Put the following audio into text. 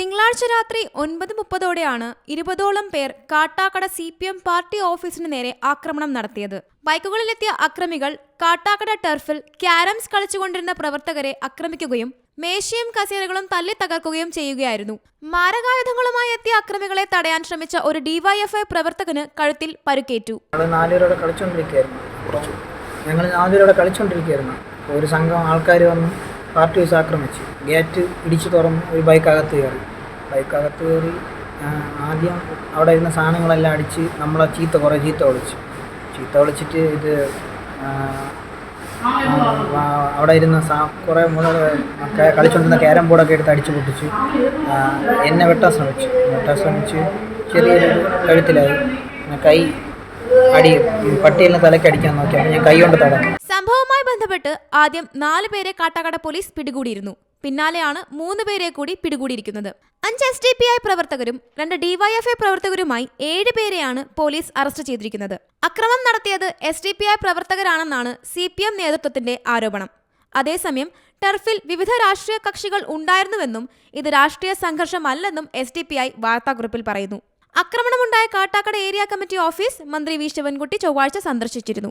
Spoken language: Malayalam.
തിങ്കളാഴ്ച രാത്രി ഒൻപത് മുപ്പതോടെയാണ് ഇരുപതോളം പേർ Kattakada C P M party ഓഫീസിന് നേരെ ആക്രമണം നടത്തിയത്. ബൈക്കുകളിലെത്തിയ അക്രമികൾ കാട്ടാക്കട ടർഫിൽ ക്യാരംസ് കളിച്ചുകൊണ്ടിരുന്ന പ്രവർത്തകരെ ആക്രമിക്കുകയും മേശയും കസേരകളും തല്ലി തകർക്കുകയും ചെയ്യുകയായിരുന്നു. മാരകായുധങ്ങളുമായി എത്തിയ അക്രമികളെ തടയാൻ ശ്രമിച്ച ഒരു ഡിവൈഎഫ്ഐ പ്രവർത്തകന് കഴുത്തിൽ പരുക്കേറ്റു. കളിച്ചുകൊണ്ടിരിക്കുകയായിരുന്നു ഞങ്ങൾ നാലുപേരോടെ കളിച്ചുകൊണ്ടിരിക്കുകയായിരുന്നു ഒരു സംഘം ആൾക്കാർ വന്ന് പാർട്ടി ആക്രമിച്ചു. ഗേറ്റ് ഇടിച്ചു തുറന്ന് ഒരു ബൈക്ക് അകത്ത് കയറി. ബൈക്കകത്ത് കയറി ആദ്യം അവിടെ ഇരുന്ന സാധനങ്ങളെല്ലാം അടിച്ച് നമ്മളെ ചീത്ത കുറേ ചീത്ത വിളിച്ചു. ചീത്ത വിളിച്ചിട്ട് ഇത് അവിടെ ഇരുന്ന സാ കുറേ കളിച്ചുകൊണ്ടിരുന്ന ക്യാരം ബോർഡൊക്കെ എടുത്ത് അടിച്ചു പൊട്ടിച്ചു. എന്നെ വെട്ടാൻ ശ്രമിച്ചു. വെട്ടാൻ ശ്രമിച്ച്. ചെറിയൊരു കഴുത്തിലായി. കൈ അടി പട്ടിയെല്ലാം തലയ്ക്ക് അടിക്കാൻ നോക്കി. അപ്പം ഞാൻ കൈ കൊണ്ട് തടഞ്ഞു. സംഭവവുമായി ബന്ധപ്പെട്ട് ആദ്യം നാല് പേരെ കാട്ടാക്കട പോലീസ് പിടികൂടിയിരുന്നു. പിന്നാലെയാണ് മൂന്ന് പേരെ കൂടി പിടികൂടിയിരിക്കുന്നത്. അഞ്ച് എസ് ഡി പി ഐ പ്രവർത്തകരും രണ്ട് ഡിവൈഎഫ്ഐ പ്രവർത്തകരുമായി ഏഴ് പേരെയാണ് പോലീസ് അറസ്റ്റ് ചെയ്തിരിക്കുന്നത്. അക്രമം നടത്തിയത് എസ് ഡി പി ഐ പ്രവർത്തകരാണെന്നാണ് സി പി എം നേതൃത്വത്തിന്റെ ആരോപണം. അതേസമയം ടർഫിൽ വിവിധ രാഷ്ട്രീയ കക്ഷികൾ ഉണ്ടായിരുന്നുവെന്നും ഇത് രാഷ്ട്രീയ സംഘർഷമല്ലെന്നും എസ് ഡി പി ഐ വാർത്താക്കുറിപ്പിൽ പറയുന്നു. ആക്രമണമുണ്ടായ കാട്ടാക്കട ഏരിയ കമ്മിറ്റി ഓഫീസ് മന്ത്രി വി. ശിവൻകുട്ടി ചൊവ്വാഴ്ച സന്ദർശിച്ചിരുന്നു.